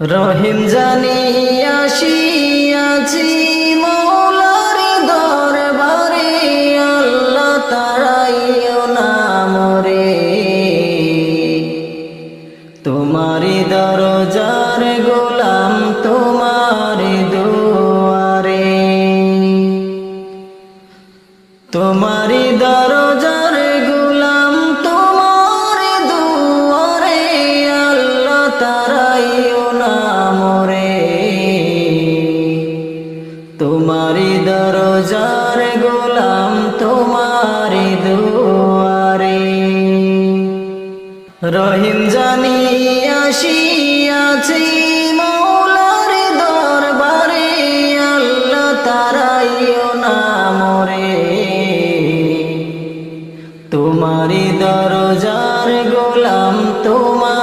রহিম জানি আসিয়াছি মৌলার দরবারে আল্লাহ তারাইও নামরে তোমারি দরজার গোলাম তোমারি দুয়ারে। তোমারি মৌলার দরবারে আল্লাহ তোমারি দরজার গোলাম তোমারি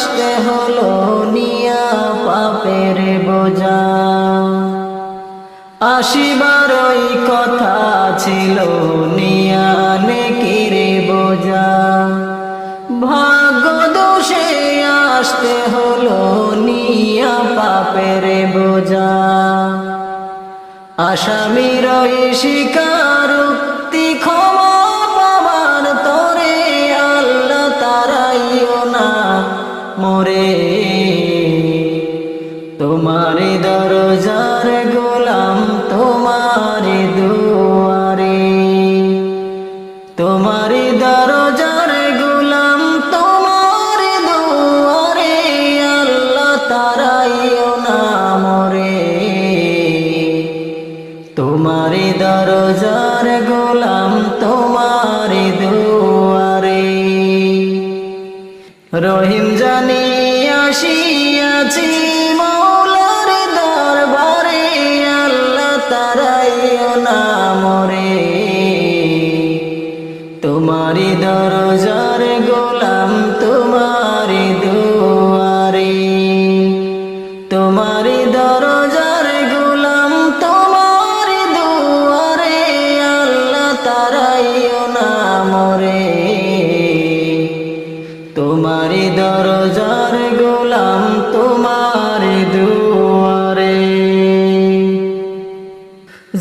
আসতে হলো নিয়া পাপের বোঝা। আসিবারই কথা ছিল নিয়ালে কিরে বোঝা। ভাগ্য দোষে আসতে হলো নিয়া পাপের বোঝা। আসামির স্বীকারোক্তি তোমারি দরজার গোলাম তোমারি দুয়ারে। রহিম জানি আসিয়াছি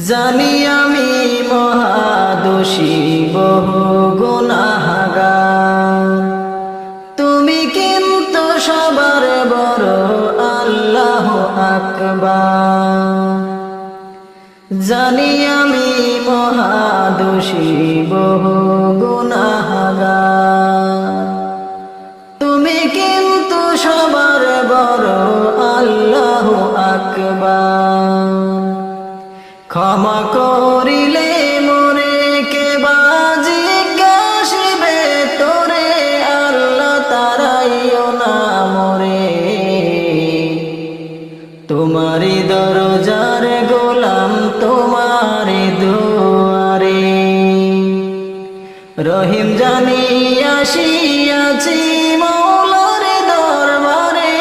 জানি আমি মহাদোষী, বহু গুনাহাগার। তুমি কিন্তু সবার বড় আল্লাহ আকবার। জানি আমি মহাদোষী, বহু গুনাহাগার। তুমি কিন্তু সবার বড় আল্লাহ আকবার। ক্ষমা করিলে মোরে কে বাজি কাশিবে তোরে আল্লাহ তারাইও না মোরে। তোমারি দরজার গোলাম তোমারি দুয়ারে। রহিম জানি আসিয়াছি মৌলার দরবারে,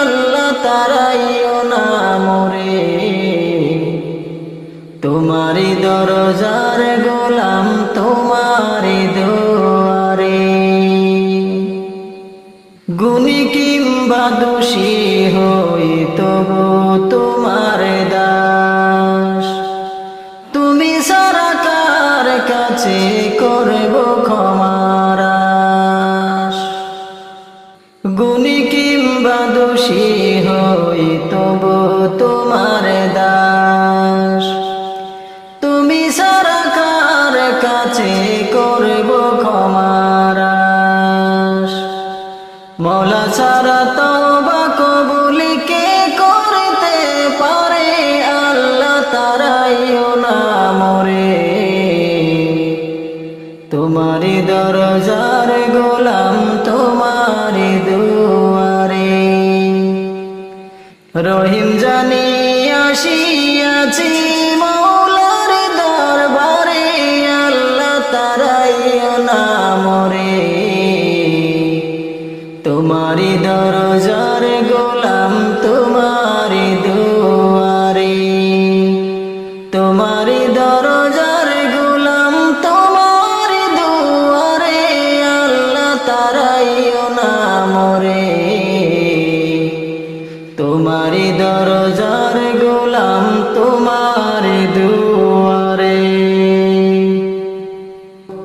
আল্লাহ তারাইও গুণী কিংবা দোষী হই তবু তোমার দাস। তুমি সারা কার কাছে করব ক্ষমারাস গুণী কিংবা দোষী হই তবু তোমার মৌলা সারা তবা কবুলি কে করতে পারে? আল্লাহ তারাইও না মরে। তোমারি দরজার গোলাম তোমারি দুয়ারে। রহিম জানি আসিয়াছি।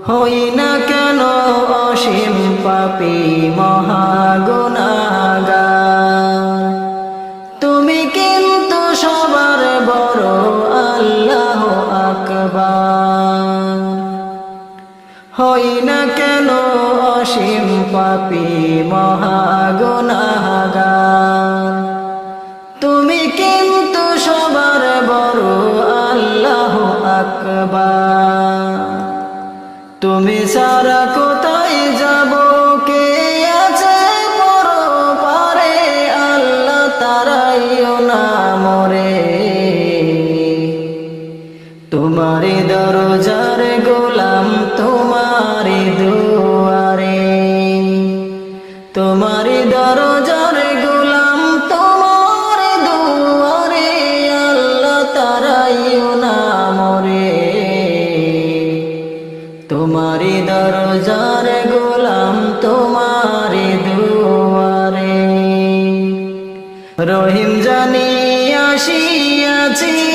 হই না কেন অসীম পাপি মহাগুনাগা তুমি কিন্তু সবার বড় আল্লাহ আকবার। হই না কেন অসীম পাপি মহাগুনাগার তুমি কিন্তু সবার বড় আল্লাহ আকবার। তুমি সারা কোথায় যাব? কে আছে পরো পারে আল্লাহ তারাইও না মরে। তোমারি দরজার গোলাম তোমারি দুয়ারে। তোমারি তোমারি দরজার গোলাম তোমারি দুয়ারে। রহিম জানি আসিয়াছি